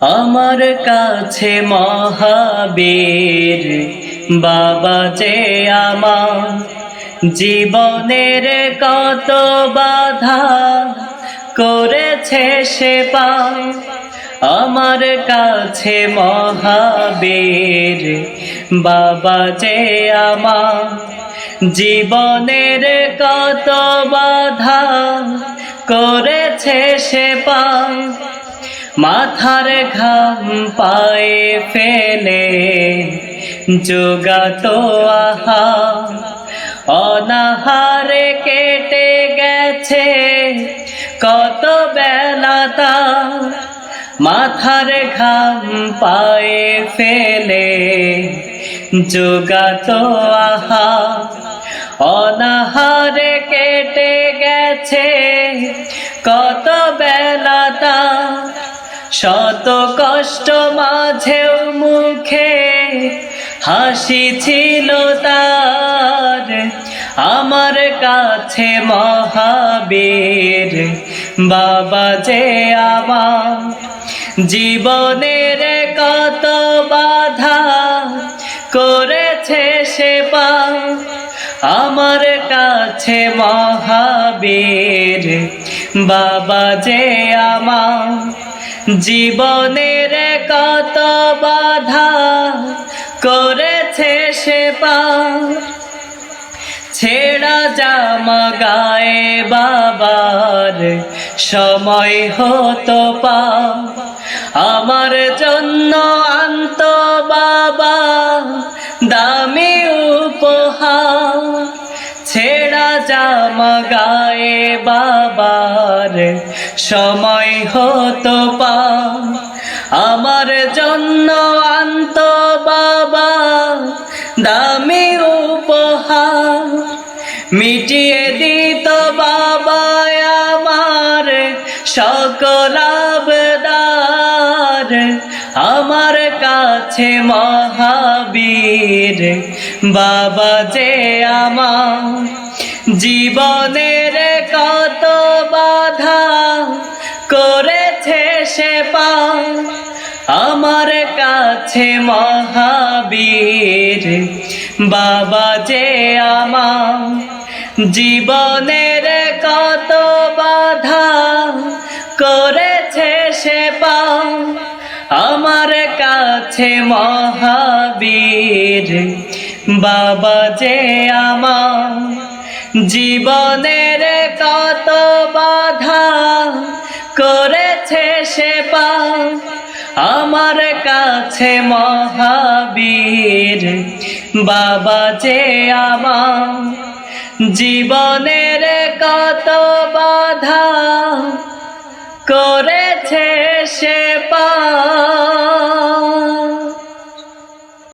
আমার কাছে মহাবীর বাবা যে আমার জীবনের কত বাধা করেছে সে পার। আমার কাছে মহাবীর বাবা যে আমার জীবনের কত বাধা করেছে সে পার। মাথার ঘাম পায়ে ফেলে, যোগাতো আহা। অনাহারে কেটে গেছে, কত বেলা তা মাথার ঘাম পায়ে ফেলে, যোগাতো আহা। অনাহারে কেটে গেছে, কত বেলা শত কষ্ট মাঝেও মুখে হাসি ছিল তার। আমার কাছে মহাবীর বাবা যে আমার জীবনের কত বাধা করেছে সে পা। আমার কাছে মহাবীর বাবা যে আমার জীবনের কত বাধা করেছে সে পা ছেড়া জামা গায়ে বাবার সময় হতো পা আমার জন্য জামা গায়ে বাবার সময় হতো পা। আমার জন্য আন্ত বাবা, দামি উপহার মিটিয়ে দিত বাবা আমার সকল আমার কাছে মহাবীর বাবা যে আমার জীবনের কত বাধা করেছে সে পা আমার কাছে মহাবীর বাবা যে আমার। জীবনের কত বাধা করেছে সে পা আমার কাছে মহাবীর বাবা যে আমার। জীবনের কত বাধা করেছে সে আমার কাছে মহাবীর বাবা যে আমার। জীবনের কত বাধা করেছে সে পা